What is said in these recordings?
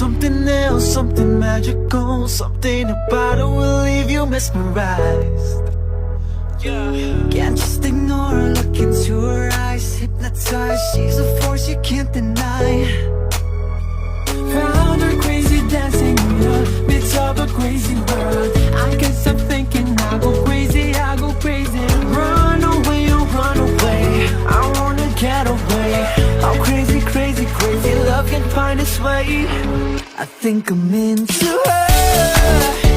something else, something magical, something about it will leave you mesmerized. Can't just ignore her, look into her eyes, hypnotized. She's a force you can't deny. Found her crazy dancing in the midst of a crazy world. I can't stop thinking, I go crazy, I go crazy. I think I'm into her.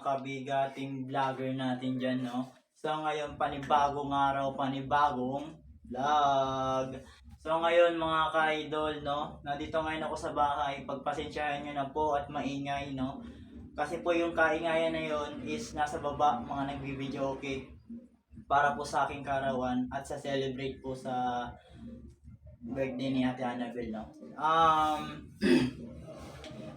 Kabigating vlogger natin dyan, no? So, ngayon panibagong araw, panibagong vlog. So, ngayon mga ka-idol, no? Nandito ngayon ako sa bahay. Pagpasensyahan nyo na po at maingay, no? Kasi po yung kaingayan na yon is nasa baba, mga nagbibideo okay para po sa aking karawan at sa celebrate po sa birthday ni Ate Annabelle, no? Um,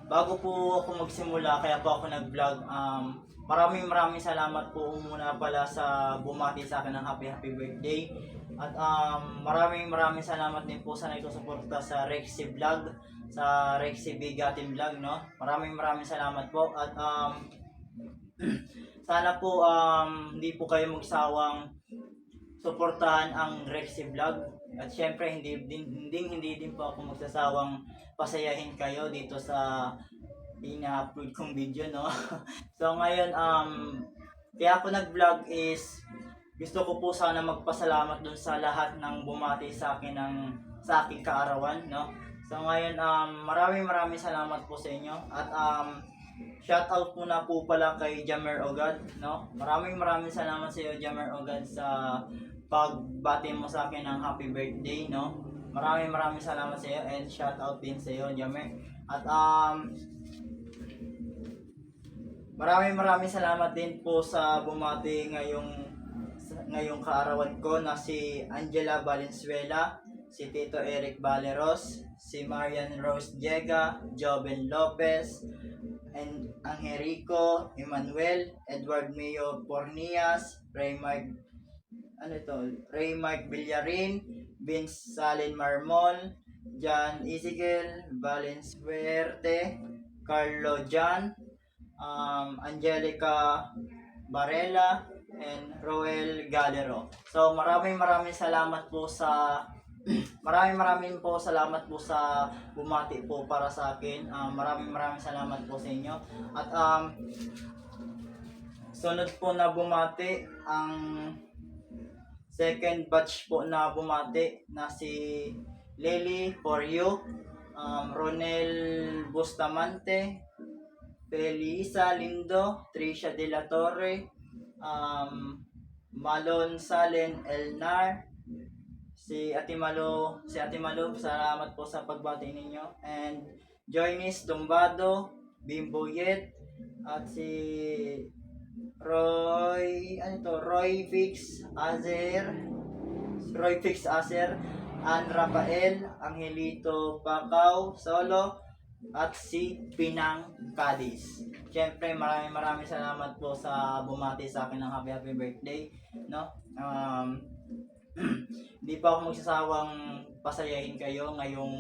Bago po ako magsimula, kaya po ako nag-vlog, um, maraming maraming salamat po muna pala sa bumati sa akin ng happy happy birthday. At um, maraming maraming salamat din po sa nagsusuporta sa Rexy Vlog, sa Rexy Bigatin Vlog, no? Maraming maraming salamat po. At um, sana po um, hindi po kayo magsawang suportahan ang Rexy Vlog. At syempre, hindi din, hindi, hindi din po ako magsasawang pasayahin kayo dito sa ina-upload kong video, no? so ngayon, um, kaya ako nag-vlog is gusto ko po sana magpasalamat dun sa lahat ng bumati sa akin ng sa aking kaarawan, no? So ngayon, um, maraming maraming salamat po sa inyo at um, shout out muna po pala kay Jammer Ogad, no? Maraming maraming salamat sa iyo, Jammer Ogad, sa pagbati mo sa akin ng happy birthday, no? Maraming maraming salamat sa iyo and shout out din sa iyo, Jammer. At um, Maraming maraming salamat din po sa bumati ngayong ngayong kaarawan ko na si Angela Valenzuela, si Tito Eric Valeros, si Marian Rose Diega, Joven Lopez, and Angelico, Emmanuel, Edward Mayo Pornias, Raymark ano ito, Raymark Villarin, Vince Salin Marmol, John Ezekiel Valenzuerte, Carlo Jan, um, Angelica Barela, and Roel Galero. So maraming maraming salamat po sa maraming maraming po salamat po sa bumati po para sa akin. Um, maraming maraming salamat po sa inyo. At um, sunod po na bumati ang second batch po na bumati na si Lily for you, um, Ronel Bustamante, Felisa Lindo, Trisha De La Torre, um, Malon Salen Elnar, si Ate Malo, si Ate Malo, salamat po sa pagbati ninyo, and Joynis Tumbado, Bimbo Yet, at si Roy, ano to, Roy Fix Azer, Roy Fix Azer, Ann Rafael, Angelito Pacau, Solo, at si Pinang Cadiz. Siyempre, maraming maraming salamat po sa bumati sa akin ng happy happy birthday, no? Um, hindi pa ako magsasawang pasayahin kayo ngayong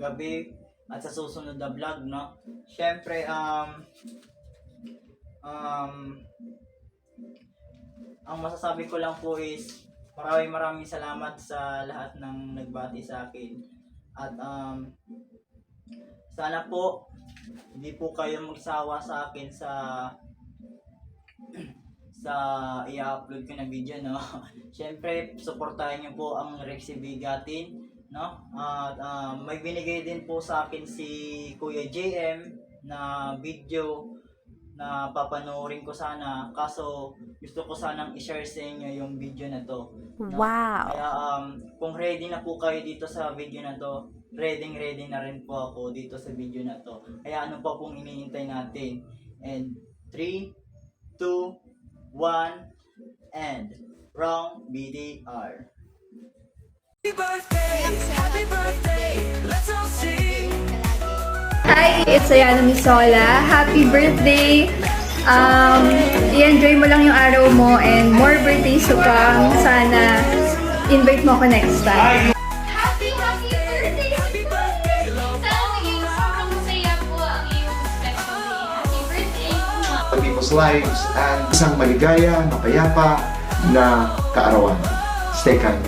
gabi at sa susunod na vlog, no? Siyempre, um, um, ang masasabi ko lang po is maraming maraming salamat sa lahat ng nagbati sa akin. At um, sana po hindi po kayo magsawa sa akin sa sa i-upload ko na video no. Siyempre, suportahan niyo po ang Rexy Bigatin no. At um, may binigay din po sa akin si Kuya JM na video na papanoorin ko sana. Kaso gusto ko sanang i-share sa inyo yung video na to. no? Wow. Kaya um, kung ready na po kayo dito sa video na to, ready ready na rin po ako dito sa video na to. Kaya ano pa pong iniintay natin? And 3, 2, 1, and wrong BDR. Happy birthday, happy birthday, let's all sing. Hi, it's Ayana Misola. Happy birthday! Um, i-enjoy mo lang yung araw mo and more birthdays to come. Sana invite mo ako next time. People's lives and isang maligaya, mapayapa na kaarawan. Stay kind.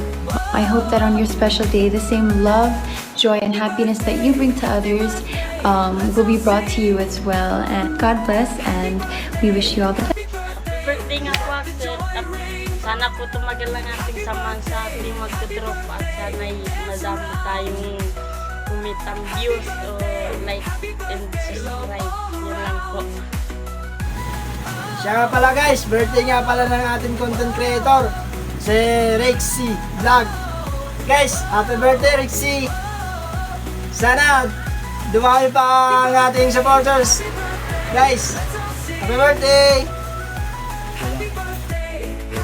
I hope that on your special day, the same love, joy, and happiness that you bring to others um, will be brought to you as well. And God bless, and we wish you all the best. birthday nga po Axel. Tap- Sana po tumagal lang ating samahan sa ating magtutropa at sana'y madami tayong kumitang views o like and subscribe. Yun lang po. Siya nga pala guys, birthday nga pala ng ating content creator, si Rexy Vlog. Guys, happy birthday Rexy! Sana dumami pa ang ating supporters. Guys, happy birthday!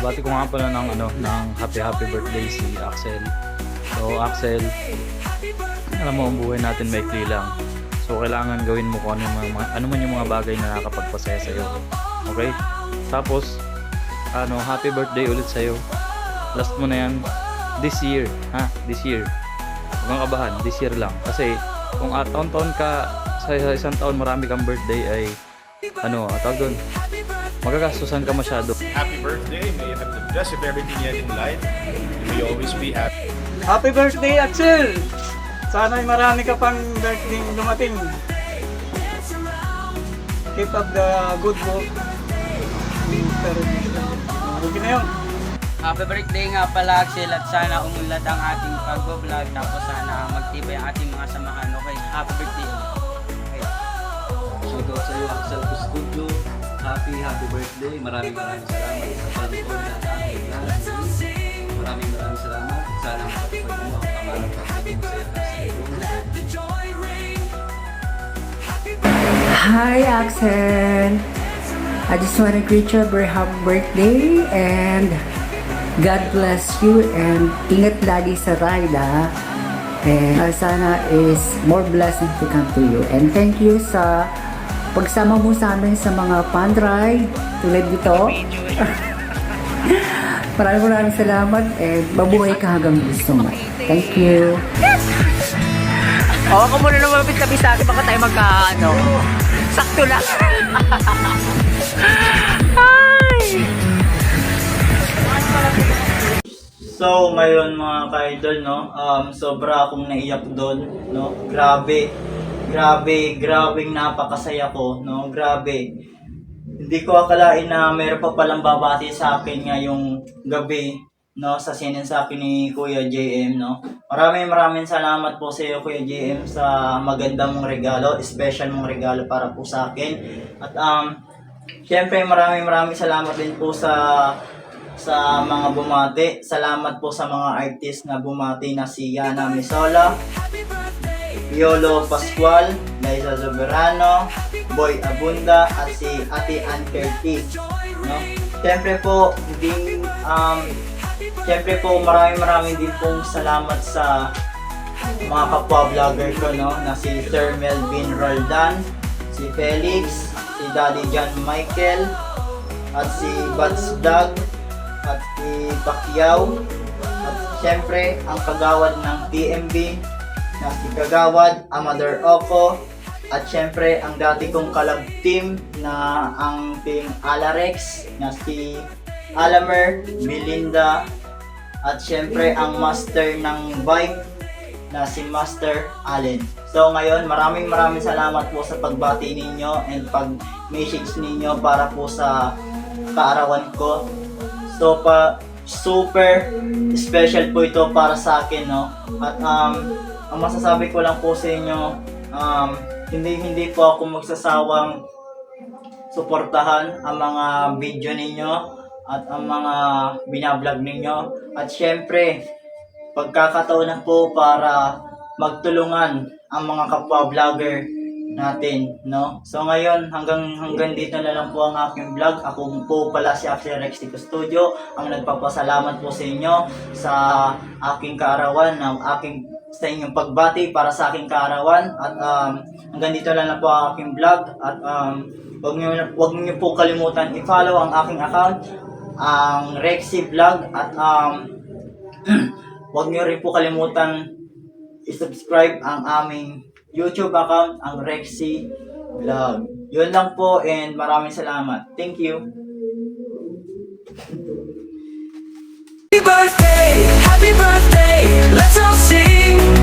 Bati ko nga pala ng ano ng happy happy birthday si Axel. So Axel, alam mo ang buhay natin maikli lang. So kailangan gawin mo kung ano, mga, ano man yung mga bagay na nakakapagpasaya sa iyo. Okay? Tapos ano, happy birthday ulit sa iyo. Last mo na yan this year, ha? This year. Huwag kang kabahan, this year lang. Kasi kung at taon-taon ka sa sa isang taon marami kang birthday ay ano, tawag doon, magagastusan ka masyado. happy birthday. May you have the best of everything you in life. May you always be happy. Happy birthday Axel! Sana'y marami ka pang birthday dumating. Keep up the good work. Okay na yun. Happy birthday nga pala Axel at sana umunlad ang ating pag-vlog tapos sana magtibay ang ating mga samahan. Okay, happy birthday. Okay. Shoutout sa iyo, Axel Custudio. Happy, happy birthday. Maraming maraming salamat sa panood ng aking vlog. Maraming maraming salamat. Sana makapag mo ang masaya ka sa iyo. Hi, Axel. I just want to greet you a very happy birthday and God bless you and ingat lagi sa ride, ha? And uh, sana is more blessings to come to you. And thank you sa pagsama mo sa amin sa mga fun ride tulad dito. maraming maraming salamat and mabuhay ka hanggang gusto mo. Thank you. O, ako muna na mapit kami sa akin. Baka tayo magka, ano, sakto lang. So, ngayon mga ka-idol, no, um, sobra akong naiyak doon, no, grabe, grabe, grabing napakasaya ko, no, grabe. Hindi ko akalain na meron pa palang babati sa akin ngayong gabi, no, sa sinin sa akin ni Kuya JM, no. Maraming maraming salamat po sa iyo, Kuya JM, sa maganda mong regalo, special mong regalo para po sa akin. At, um, syempre maraming maraming salamat din po sa sa mga bumati. Salamat po sa mga artist na bumati na si Yana Misola, Piolo Pascual, Liza Soberano, Boy Abunda, at si Ate Ann Curtis. No? Siyempre po, din, um, siyempre po, maraming maraming din pong salamat sa mga kapwa vlogger ko, no? Na si Sir Melvin Roldan, si Felix, si Daddy John Michael, at si Bats Vlog, at si Pacquiao, at syempre ang kagawad ng TMB na si Kagawad Amador Oco, at syempre ang dati kong kalab team na ang team Alarex na si Alamer, Belinda, at syempre ang master ng bike na si Master Allen. So ngayon, maraming maraming salamat po sa pagbati ninyo and pag-message ninyo para po sa kaarawan ko. So pa super special po ito para sa akin, no? At um ang masasabi ko lang po sa inyo, um hindi hindi po ako magsasawang suportahan ang mga video ninyo at ang mga binablog ninyo. At syempre, pagkakataon na po para magtulungan ang mga kapwa-vlogger natin, no? So ngayon, hanggang hanggang dito na lang po ang aking vlog. Ako po pala si Axel Rex Studio, ang nagpapasalamat po sa inyo sa aking kaarawan, ng aking sa inyong pagbati para sa aking kaarawan at um, hanggang dito lang na po ang aking vlog at um, wag niyo wag niyo po kalimutan i-follow ang aking account ang Rexy Vlog at um, Huwag niyo rin po kalimutan i-subscribe ang aming YouTube account, ang Rexy Vlog. Yun lang po and maraming salamat. Thank you. Happy birthday, happy birthday, let's all sing